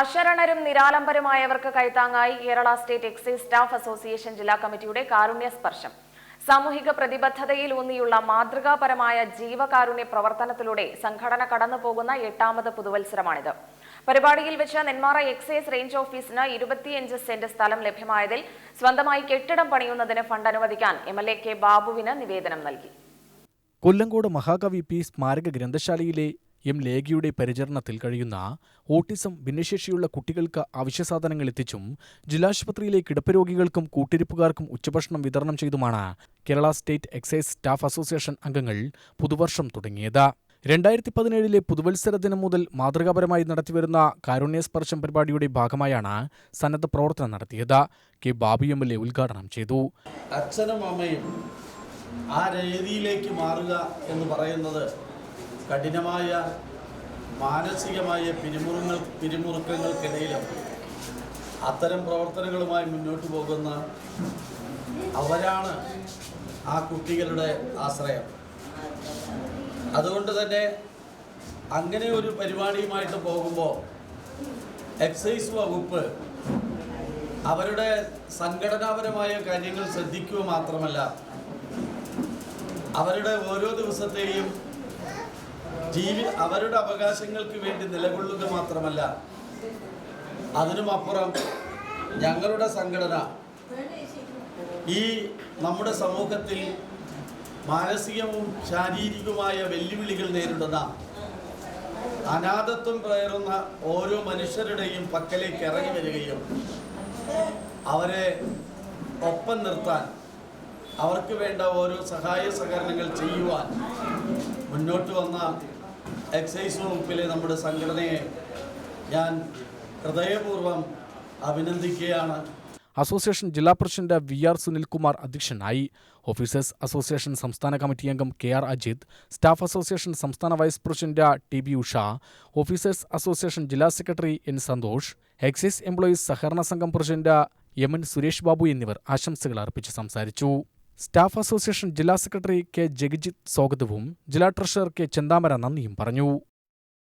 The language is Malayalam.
അശരണരും നിരാലംബരുമായവർക്ക് കൈത്താങ്ങായി Kerala state excise staff association ജില്ലാ കമ്മിറ്റിയുടെ കാരുണ്യ സ്പർശം. സാമൂഹിക പ്രതിബദ്ധതയിൽ ഊന്നിയുള്ള മാതൃകാപരമായ ജീവകാരുണ്യ പ്രവർത്തനത്തിലൂടെ സംഘടന കടന്നുപോകുന്ന എട്ടാമത് പുതുവത്സരമാണിത്. പരിപാടിയിൽ വെച്ച് നെന്മാറ എക്സൈസ് റേഞ്ച് ഓഫീസിന് ഇരുപത്തിയഞ്ച് സെന്റ് സ്ഥലം ലഭ്യമായതിൽ സ്വന്തമായി കെട്ടിടം പണിയുന്നതിന് ഫണ്ട് അനുവദിക്കാൻ എം എൽ എ കെ ബാബുവിന് നിവേദനം നൽകി. കൊല്ലങ്കോട് മഹാകവി പി സ്മാരക ഗ്രന്ഥശാലയിലെ എം ലേഖയുടെ പരിചരണത്തിൽ കഴിയുന്ന ഓട്ടിസം ഭിന്നശേഷിയുള്ള കുട്ടികൾക്ക് അവശ്യസാധനങ്ങൾ എത്തിച്ചും ജില്ലാശുപത്രിയിലെ കിടപ്പരോഗികൾക്കും കൂട്ടിരിപ്പുകാർക്കും ഉച്ചഭക്ഷണം വിതരണം ചെയ്തുമാണ് Kerala state excise staff association അംഗങ്ങൾ പുതുവർഷം തുടങ്ങിയത്. രണ്ടായിരത്തി പതിനേഴിലെ പുതുവത്സര ദിനം മുതൽ മാതൃകാപരമായി നടത്തിവരുന്ന കാരുണ്യസ്പർശം പരിപാടിയുടെ ഭാഗമായാണ് സന്നദ്ധ പ്രവർത്തനം നടത്തിയത്. K Babu M L A ഉദ്ഘാടനം ചെയ്തു. അച്ഛനും അമ്മയും ആ രീതിയിലേക്ക് മാറുക എന്ന് പറയുന്നത് കഠിനമായ മാനസികമായ പിരിമുറുങ്ങൾ പിരിമുറുക്കങ്ങൾക്കിടയിലും അത്തരം പ്രവർത്തനങ്ങളുമായി മുന്നോട്ട് പോകുന്ന അവരാണ് ആ കുട്ടികളുടെ ആശ്രയം. അതുകൊണ്ട് തന്നെ അങ്ങനെ ഒരു പരിപാടിയുമായിട്ട് പോകുമ്പോൾ എക്സൈസ് വകുപ്പ് അവരുടെ സംഘടനാപരമായ കാര്യങ്ങൾ ശ്രദ്ധിക്കുക മാത്രമല്ല അവരുടെ ഓരോ ദിവസത്തെയും ജീവി അവരുടെ അവകാശങ്ങൾക്ക് വേണ്ടി നിലകൊള്ളുക മാത്രമല്ല അതിനുമപ്പുറം ഞങ്ങളുടെ സംഘടന ഈ നമ്മുടെ സമൂഹത്തിൽ മാനസികവും ശാരീരികവുമായ വെല്ലുവിളികൾ നേരിടുന്ന അനാഥത്വം പേറുന്ന ഓരോ മനുഷ്യരുടെയും പക്കലേക്ക് ഇറങ്ങി വരികയും അവരെ ഒപ്പം നിർത്താൻ അവർക്ക് വേണ്ട ഓരോ സഹായ സഹകരണങ്ങൾ ചെയ്യുവാൻ മുന്നോട്ട് വന്ന എക്സൈസ് വകുപ്പിലെ നമ്മുടെ സംഘടനയെ ഞാൻ ഹൃദയപൂർവം അഭിനന്ദിക്കുകയാണ്. അസോസിയേഷൻ ജില്ലാ പ്രസിഡന്റ് വി ആർ സുനിൽകുമാർ അധ്യക്ഷനായി ഓഫീസേഴ്സ് അസോസിയേഷൻ സംസ്ഥാന കമ്മിറ്റി അംഗം K R Ajith staff association സംസ്ഥാന vice president T B Usha officers association ജില്ലാ secretary N Santhosh excise employees സഹകരണ സംഘം president M N Suresh Babu എന്നിവർ ആശംസകൾ അർപ്പിച്ച് സംസാരിച്ചു. സ്റ്റാഫ് അസോസിയേഷൻ ജില്ലാ സെക്രട്ടറി കെ ജഗജിത്ത് സ്വാഗതവും ജില്ലാ ട്രഷറർ കെ ചെന്താമര നന്ദിയും പറഞ്ഞു